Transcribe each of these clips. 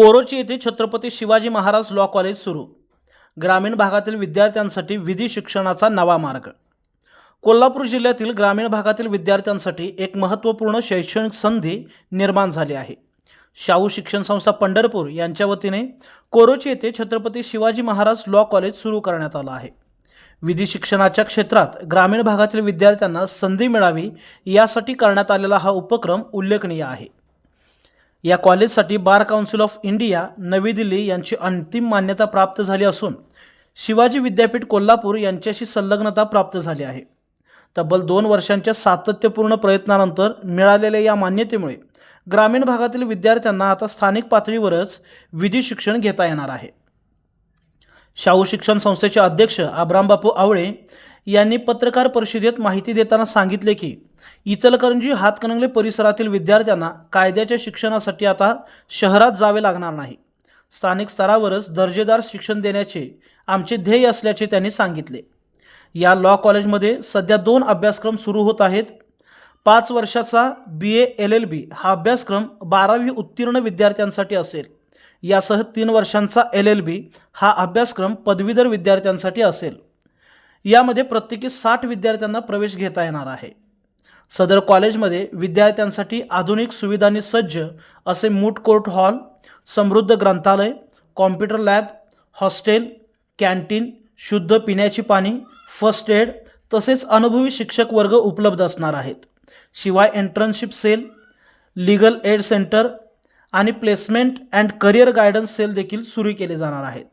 कोरोची येथे Chhatrapati Shivaji Maharaj law college सुरू. ग्रामीण भागातील विद्यार्थ्यांसाठी विधी शिक्षणाचा नवा मार्ग. कोल्हापूर जिल्ह्यातील ग्रामीण भागातील विद्यार्थ्यांसाठी एक महत्त्वपूर्ण शैक्षणिक संधी निर्माण झाली आहे. शाहू शिक्षण संस्था पंढरपूर यांच्या वतीने कोरोची येथे छत्रपती शिवाजी महाराज लॉ कॉलेज सुरू करण्यात आलं आहे. विधी शिक्षणाच्या क्षेत्रात ग्रामीण भागातील विद्यार्थ्यांना संधी मिळावी यासाठी करण्यात आलेला हा उपक्रम उल्लेखनीय आहे. या कॉलेजसाठी bar council of India Navi Delhi यांची अंतिम मान्यता प्राप्त झाली असून शिवाजी विद्यापीठ कोल्हापूर यांच्याशी संलग्नता प्राप्त झाली आहे. तब्बल दोन वर्षांच्या सातत्यपूर्ण प्रयत्नानंतर मिळालेल्या या मान्यतेमुळे ग्रामीण भागातील विद्यार्थ्यांना आता स्थानिक पातळीवरच विधी शिक्षण घेता येणार आहे. शाहू शिक्षण संस्थेचे अध्यक्ष आब्रामबापू आवळे यांनी पत्रकार परिषदेत माहिती देताना सांगितले की इचलकरंजी हातकणंगले परिसरातील विद्यार्थ्यांना कायद्याच्या शिक्षणासाठी आता शहरात जावे लागणार नाही. स्थानिक स्तरावरच दर्जेदार शिक्षण देण्याचे आमचे ध्येय असल्याचे त्यांनी सांगितले. या लॉ कॉलेजमध्ये सध्या दोन अभ्यासक्रम सुरू होत आहेत. पाच वर्षाचा बी ए एल एल बी हा अभ्यासक्रम बारावी उत्तीर्ण विद्यार्थ्यांसाठी असेल. यासह तीन वर्षांचा एल एल बी हा अभ्यासक्रम पदवीधर विद्यार्थ्यांसाठी असेल. यामध्ये प्रत्येकी साठ विद्यार्थ्यांना प्रवेश घेता येणार आहे. सदर कॉलेजमध्ये विद्यार्थ्यांसाठी आधुनिक सुविधांनी सज्ज असे मूट कोर्ट हॉल समृद्ध ग्रंथालय कॉम्प्युटर लॅब हॉस्टेल कॅन्टीन शुद्ध पिण्याची पाणी फर्स्ट एड तसेच अनुभवी शिक्षक वर्ग उपलब्ध असणार आहेत. शिवाय internship cell legal aid centre आणि placement and career guidance cell देखील सुरू केले जाणार आहेत.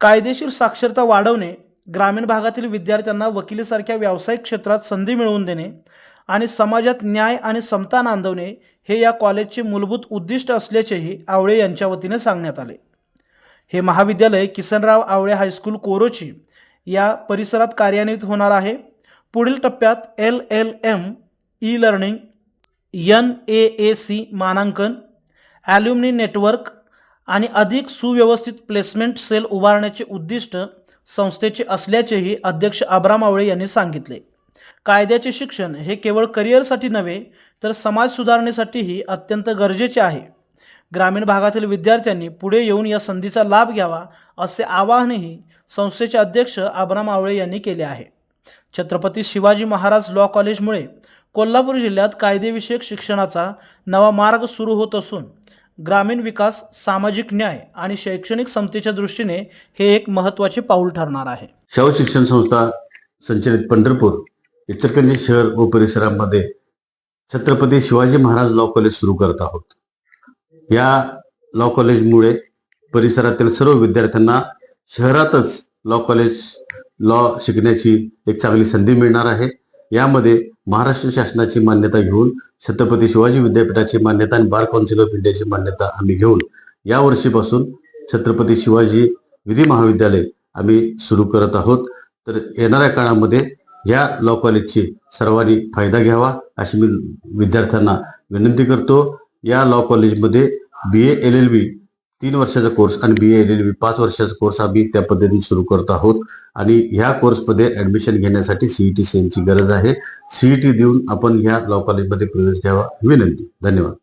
कायदेशीर साक्षरता वाढवणे ग्रामीण भागातील विद्यार्थ्यांना वकिलीसारख्या व्यावसायिक क्षेत्रात संधी मिळवून देणे आणि समाजात न्याय आणि समता नांदवणे हे या कॉलेजचे मूलभूत उद्दिष्ट असल्याचेही आवळे यांच्या वतीने सांगण्यात आले. हे महाविद्यालय किसनराव आवळे हायस्कूल कोरोची या परिसरात कार्यान्वित होणार आहे. पुढील टप्प्यात L L M E learning N A A C मानांकन ॲल्युमिनी नेटवर्क आणि अधिक सुव्यवस्थित प्लेसमेंट सेल उभारण्याचे उद्दिष्ट संस्थेचे असल्याचेही अध्यक्ष अब्राम आवळे यांनी सांगितले. कायद्याचे शिक्षण हे केवळ करिअरसाठी नव्हे तर समाज सुधारणेसाठीही अत्यंत गरजेचे आहे. ग्रामीण भागातील विद्यार्थ्यांनी पुढे येऊन या संधीचा लाभ घ्यावा असे आवाहनही संस्थेचे अध्यक्ष आबराम आवळे यांनी केले आहे. छत्रपती शिवाजी महाराज लॉ कॉलेजमुळे कोल्हापूर जिल्ह्यात कायदेविषयक शिक्षणाचा नवा मार्ग सुरू होत असून ग्रामीण विकास सामाजिक न्याय आणि शैक्षणिक समतेच्या दृष्टीने हे एक महत्त्वाचे पाऊल ठरणार आहे. शाहू शिक्षण संस्था संचलित पंढरपूर इचलकरंजी शहर व परिसरामध्ये छत्रपती शिवाजी महाराज लॉ कॉलेज सुरू करत आहोत. या लॉ कॉलेजमुळे परिसरातील सर्व विद्यार्थ्यांना शहरातच लॉ कॉलेज लॉ शिकण्याची एक चांगली संधी मिळणार आहे. यामध्ये महाराष्ट्र शासनाची मान्यता घेऊन छत्रपती शिवाजी विद्यापीठाची मान्यता आणि बार काउन्सिल ऑफ इंडियाची मान्यता आम्ही घेऊन या वर्षीपासून छत्रपती शिवाजी विधी महाविद्यालय आम्ही सुरू करत आहोत. तर येणाऱ्या काळामध्ये या लॉ कॉलेजची सर्वांनी फायदा घ्यावा अशी मी विद्यार्थ्यांना विनंती करतो. या लॉ कॉलेजमध्ये बी ए एल एल बी तीन वर्षाचा कोर्स आणि बी ए एल एल बी पाच वर्षाचा कोर्स आम्ही त्या पद्धतीने सुरू करत आहोत. आणि ह्या कोर्समध्ये ऍडमिशन घेण्यासाठी सीईटी सेमची गरज आहे. सीईटी देऊन आपण ह्या लॉ कॉलेजमध्ये प्रवेश घ्यावा. विनंती. धन्यवाद.